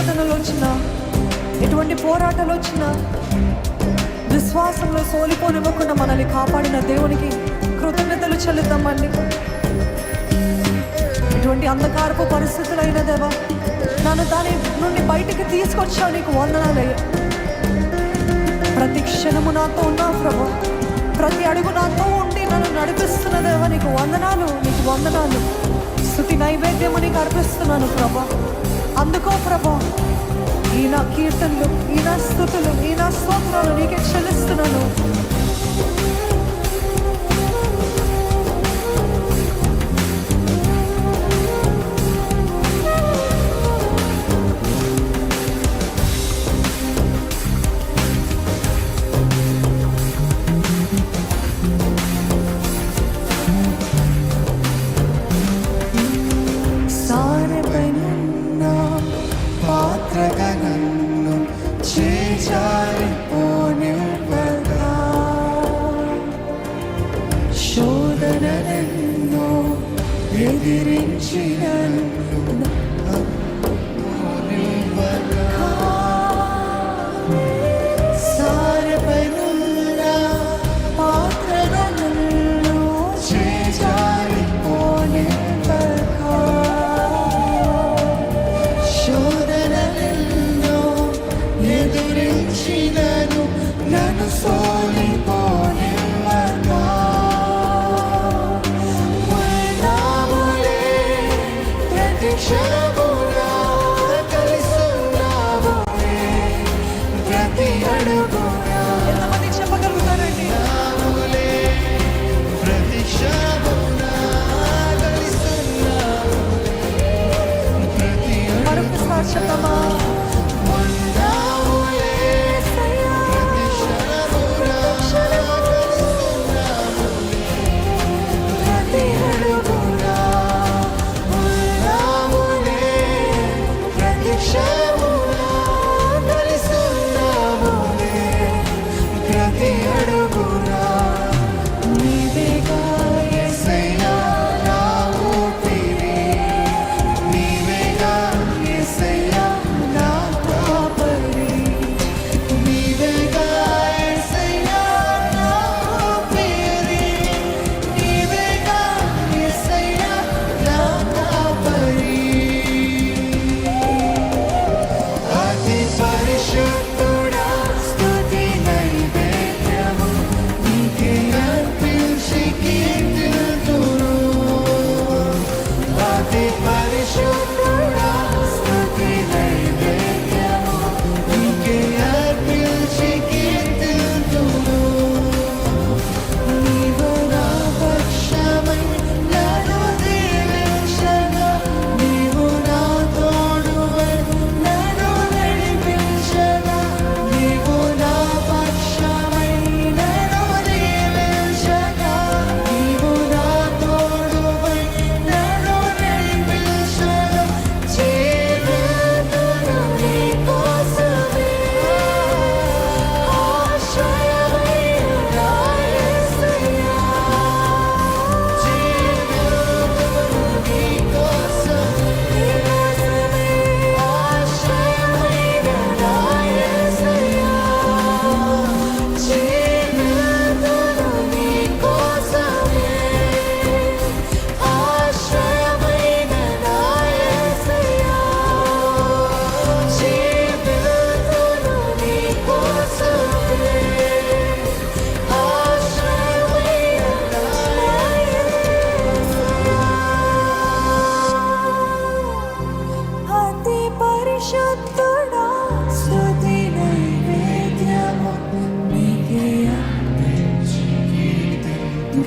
శోధనలు వచ్చినా ఎటువంటి పోరాటాలు వచ్చినా విశ్వాసంలో సోలిపోనివ్వకుండా మనల్ని కాపాడిన దేవునికి కృతజ్ఞతలు చెల్లిద్దామండి ఇటువంటి అంధకారపు పరిస్థితులైన దేవా నన్ను దాని నుండి బయటికి తీసుకొచ్చావు నీకు వందనాలయ్యా. ప్రతి క్షణము నాతో ఉన్నావు ప్రభు ప్రతి అడుగు నాతో ఉండి నన్ను నడిపిస్తున్న దేవా నీకు వందనాలు నీకు వందనాలు. స్థుతి నైవేద్యము నీకు అర్పిస్తున్నాను ప్రభా. అందుకో ప్రభా ఈ నా కీర్తనలు ఈ నా స్థుతులు ఈ నా స్తోత్రాలు నీకే చెల్లిస్తున్నాను.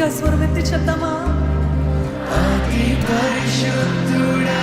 స్వరం ఎత్తి చెప్తామా అతి పరిశుద్ధుడా